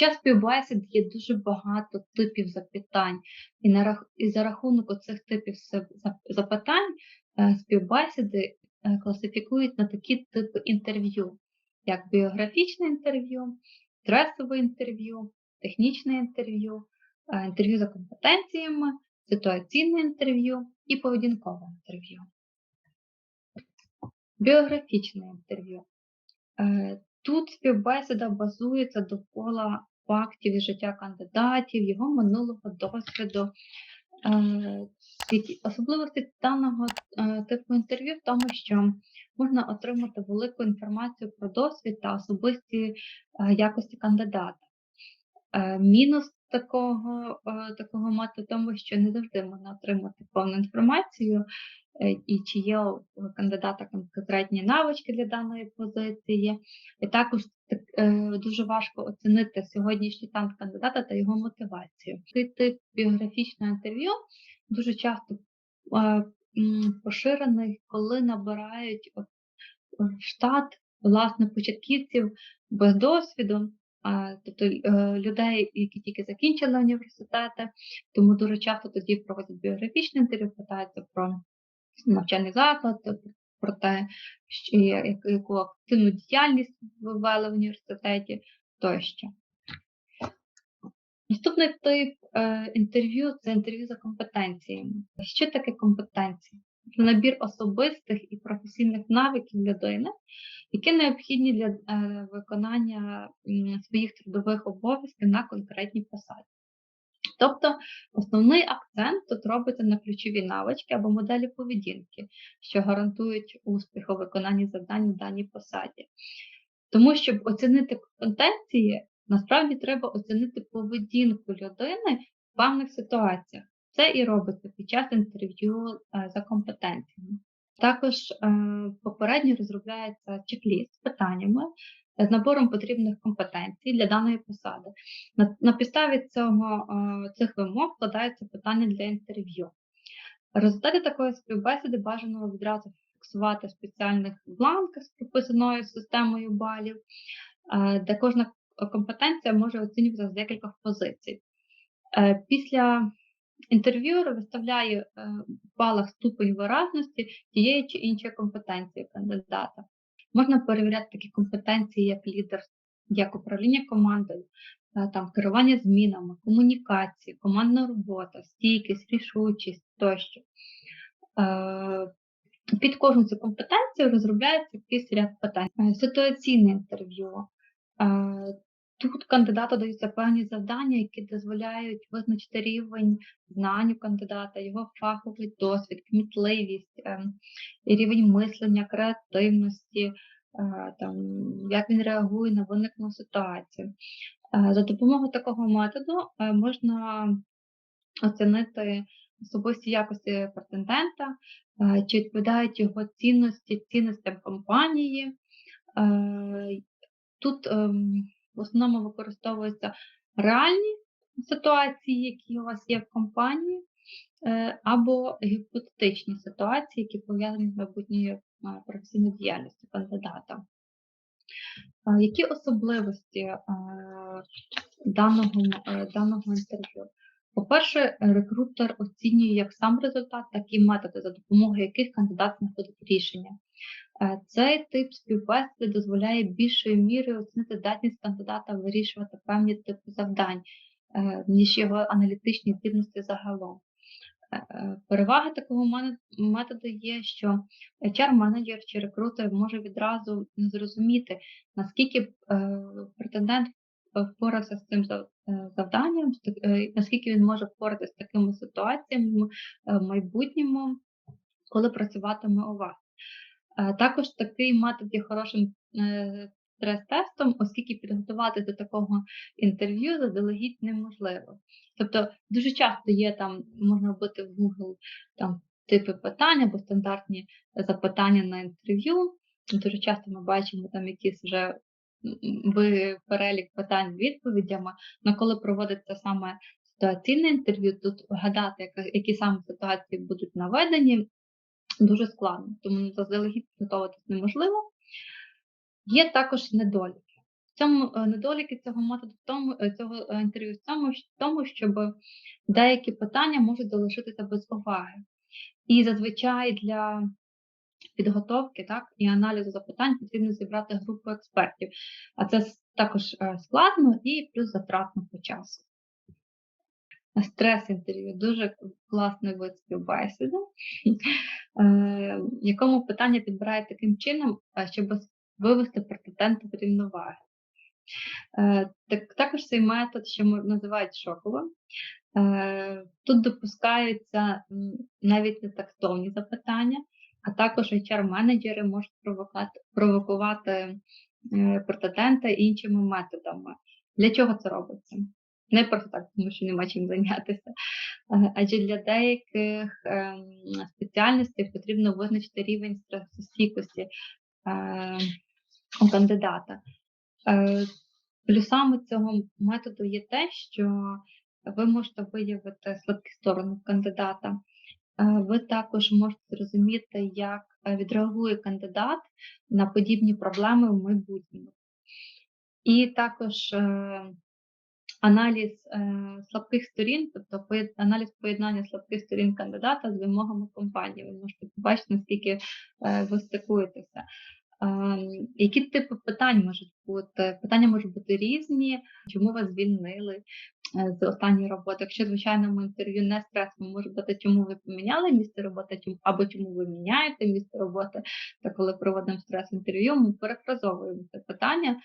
час співбесід є дуже багато типів запитань, і, на, і за рахунок оцих типів запитань е, співбесіди е, класифікують на такі типи інтерв'ю, як біографічне інтерв'ю, стресове інтерв'ю, технічне інтерв'ю, е, інтерв'ю за компетенціями, ситуаційне інтерв'ю і поведінкове інтерв'ю. Біографічне інтерв'ю. Тут співбесіда базується довкола фактів і життя кандидатів, його минулого досвіду. Е, Особливості даного е, типу інтерв'ю в тому, що можна отримати велику інформацію про досвід та особисті е, якості кандидата. Мінус такого, такого методу в тому, що не завжди можна отримати повну інформацію, і чи є у кандидата конкретні навички для даної позиції. І також так, е, дуже важко оцінити сьогоднішній стан кандидата та його мотивацію. Цей тип біографічного інтерв'ю дуже часто е, поширений, коли набирають от, в штат власне початківців без досвіду, тобто е, людей, які тільки закінчили університети, тому дуже часто тоді проводять біографічне інтерв'ю, питаються про навчальний заклад, про те, що, яку- активну діяльність ви вели в університеті тощо. Наступний тип е, інтерв'ю це інтерв'ю за компетенціями. Що таке компетенції? Це набір особистих і професійних навиків людини, які необхідні для е, виконання своїх трудових обов'язків на конкретній посаді. Тобто основний акцент тут робиться на ключові навички або моделі поведінки, що гарантують успіх у виконанні завдань в даній посаді. Тому, щоб оцінити компетенції, насправді треба оцінити поведінку людини в певних ситуаціях. Це і робиться під час інтерв'ю е, за компетенціями. Також е, попередньо розробляється чек-ліст з питаннями з набором потрібних компетенцій для даної посади. На, на підставі цього, е, цих вимог складаються питання для інтерв'ю. Результати такої співбесіди бажано відразу фіксувати в спеціальних бланках з прописаною системою балів, е, де кожна компетенція може оцінюватися з декількох позицій. Е, Після інтерв'юер виставляє в балах ступень виразності тієї чи іншої компетенції кандидата. Можна перевіряти такі компетенції, як лідер, як управління командою, е, там керування змінами, комунікації, командна робота, стійкість, рішучість тощо. Е, Під кожну цю компетенцію розробляється якийсь ряд питань. Е, Ситуаційне інтерв'ю. Тут кандидату даються певні завдання, які дозволяють визначити рівень знань у кандидата, його фаховий досвід, кмітливість, ем, рівень мислення, креативності, е, там, як він реагує на виникну ситуацію. Е, За допомогою такого методу е, можна оцінити особисті якості претендента, чи відповідають його цінності цінностям компанії. Тут ем, в основному використовуються реальні ситуації, які у вас є в компанії, е, або гіпотетичні ситуації, які пов'язані з майбутньою е, професійною діяльністю кандидата. Е, Які особливості даного, даного інтерв'ю? По-перше, рекрутер оцінює як сам результат, так і методи, за допомогою яких кандидат знаходить рішення. Е, Цей тип співбесіди дозволяє більшою мірою оцінити здатність кандидата вирішувати певні типи завдань, е, ніж його аналітичні здібності загалом. Е, Перевага такого методу є, що HR-менеджер чи рекрутер може відразу зрозуміти, наскільки претендент впорався з цим завданням, наскільки він може впоратися з такими ситуаціями в майбутньому, коли працюватиме у вас. Е, Також такий метод є хорошим е, стрес-тестом, оскільки підготуватися до такого інтерв'ю заздалегідь неможливо. Тобто дуже часто є там, можна вбити в Google там типи питань або стандартні запитання на інтерв'ю. Дуже часто ми бачимо там якісь вже перелік питань з відповідями. Але коли проводиться саме ситуаційне інтерв'ю, тут вгадати, які саме ситуації будуть наведені, дуже складно, тому заздалегідь підготуватись неможливо. Є також недоліки. В цьому е, недоліки цього методу в тому е, цього е, інтерв'ю в тому, щ- тому, щоб деякі питання можуть залишитися без уваги. І зазвичай для підготовки так, і аналізу запитань потрібно зібрати групу експертів. А це також складно і плюс затратно по часу. Стрес інтерв'ю дуже класний вид е, в якому питання підбирають таким чином, е, щоб вивести претендента в рівноваги. Е, Так, також цей метод ще називають шоковим. Тут допускаються навіть не тактовні запитання, а також HR-менеджери можуть провокувати претендента іншими методами. Для чого це робиться? Не просто так, тому що нема чим зайнятися. Адже для деяких ем, спеціальностей потрібно визначити рівень стресостійкості е, у кандидата. Е, Плюсами цього методу є те, що ви можете виявити слабкі сторони кандидата. Е, Ви також можете зрозуміти, як відреагує кандидат на подібні проблеми в майбутньому. І також е, аналіз е, слабких сторін, тобто аналіз поєднання слабких сторін кандидата з вимогами компанії. Ви можете побачити, наскільки е, ви стикуєтеся. Ем, Які типи питань можуть бути? Питання можуть бути різні. Чому вас звільнили е, з останньої роботи? Якщо звичайному інтерв'ю не стресом, може бути, чому ви поміняли місце роботи, або чому ви міняєте місце роботи. Та коли проводимо стрес-інтерв'ю, ми перефразовуємо це питання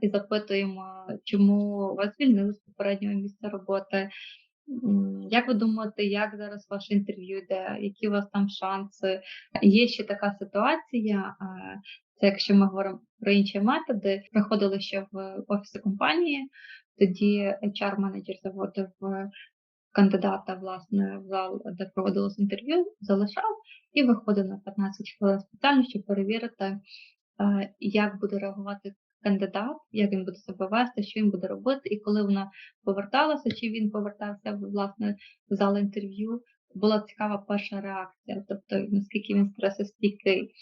і запитуємо, чому вас звільнили з попереднього місця роботи. Як ви думаєте, як зараз ваше інтерв'ю йде? Які у вас там шанси? Є ще така ситуація, це якщо ми говоримо про інші методи, приходили ще в офіси компанії, тоді HR-менеджер заводив кандидата власне в зал, де проводилось інтерв'ю, залишав і виходив на 15 хвилин спеціально, щоб перевірити, як буде реагувати кандидат, як він буде себе вести, що він буде робити, і коли вона поверталася, чи він повертався власне в зал інтерв'ю, була цікава перша реакція, тобто наскільки він стресостійкий.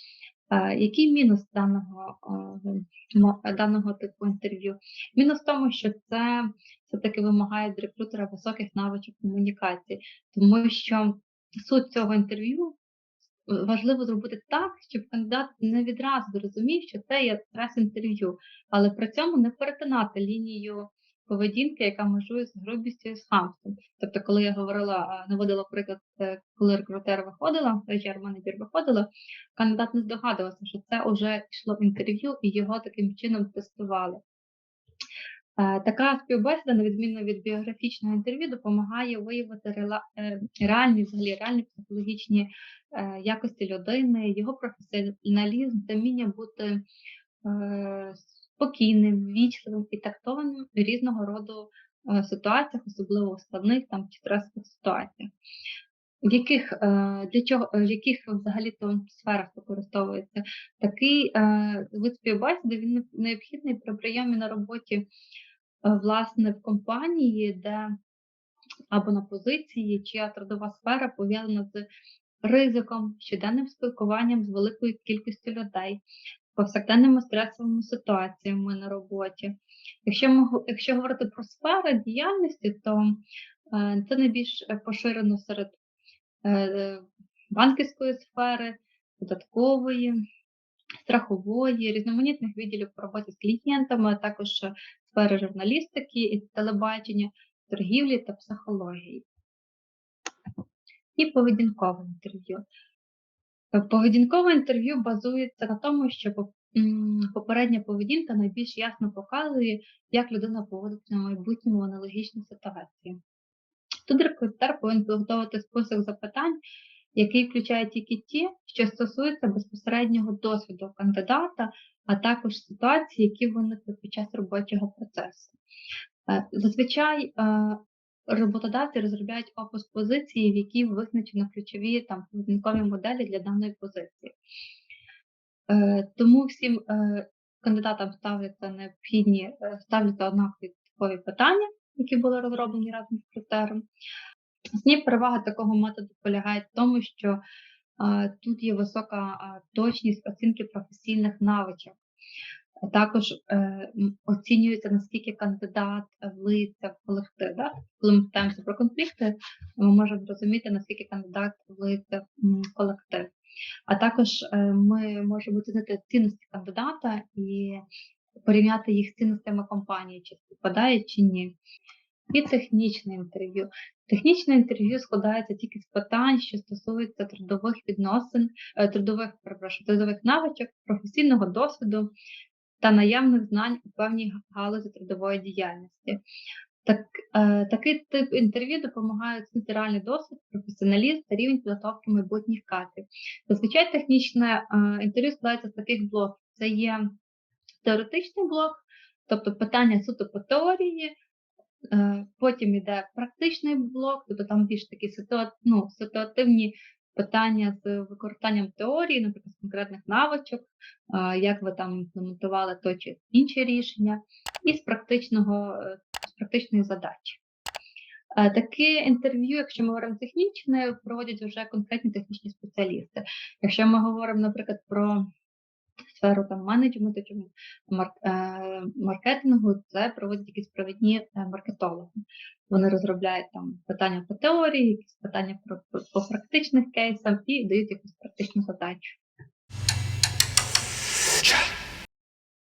Який мінус даного, даного типу інтерв'ю? Мінус в тому, що це все-таки вимагає від рекрутера високих навичок комунікації, тому що суть цього інтерв'ю важливо зробити так, щоб кандидат не відразу зрозумів, що це є стрес-інтерв'ю, але при цьому не перетинати лінію поведінки, яка межує з грубістю і з хамством. Тобто, коли я говорила, наводила приклад, е, коли рекрутер виходила, HR-менеджер виходила, кандидат не здогадувався, що це вже йшло інтерв'ю і його таким чином тестували. Е, Така співбесіда, на відміну від біографічного інтерв'ю, допомагає виявити е, реальні взагалі реальні психологічні е, якості людини, його професіоналізм та вміння бути спокійним, вічливим і тактованим в різного роду ситуаціях, особливо в складних там чи стресових ситуаціях. В яких, для чого, в яких взагалі то сферах використовується такий вид співбесіди, він необхідний при прийомі на роботі власне в компанії, де або на позиції, чия трудова сфера пов'язана з ризиком, щоденним спілкуванням з великою кількістю людей, повсякденними стресовими ситуаціями на роботі. Якщо ми якщо говорити про сфери діяльності, то е, це найбільш е, поширено серед е, банківської сфери, податкової, страхової, різноманітних відділів по роботі з клієнтами, а також е, сфери журналістики і телебачення, торгівлі та психології. І поведінкове інтерв'ю. Е, Поведінкове інтерв'ю базується на тому, що попередня поведінка найбільш ясно показує, як людина поводиться в майбутньому аналогічній ситуації. Тут рекрутер повинен підготувати список запитань, який включає тільки ті, що стосуються безпосереднього досвіду кандидата, а також ситуації, які виникли під час робочого процесу. Е, Зазвичай е, роботодавці розробляють опис позиції, в якій визначено ключові там поведінкові моделі для даної позиції. Е, Тому всім кандидатам ставляться необхідні, ставляться однакові типові питання, які були розроблені разом з рекрутером. Основні перевага такого методу полягає в тому, що тут є висока точність оцінки професійних навичок. Також е, оцінюється, наскільки кандидат влиться в колектив. Да? Коли ми питаємося про конфлікти, ми можемо зрозуміти, наскільки кандидат влиться в колектив. А також е, ми можемо оцінити цінності кандидата і порівняти їх з цінностями компанії, чи співпадає чи ні. І технічне інтерв'ю. Технічне інтерв'ю складається тільки з питань, що стосуються трудових відносин, е, трудових, перепрошую, трудових навичок, професійного досвіду та наявних знань у певній галузі трудової діяльності. Так, е, такий тип інтерв'ю допомагає оцінити реальний досвід, професіоналізм та рівень підготовки майбутніх кадрів. Зазвичай технічне е, інтерв'ю складається з таких блоків. Це є теоретичний блок, тобто питання суто по теорії, Потім йде практичний блок, тобто там більш такі ситуа... ну, ситуативні питання з використанням теорії, наприклад, з конкретних навичок, е, як ви там імплементували то чи інші рішення, і з практичного е, з практичної задачі. Е, Таке інтерв'ю, якщо ми говоримо технічне, проводять вже конкретні технічні спеціалісти. Якщо ми говоримо, наприклад, про сферу там менеджменту чи е, маркетингу, це проводять якісь провідні е, маркетологи. Вони розробляють там питання по теорії, якісь питання про, по практичних кейсам і дають якусь практичну задачу.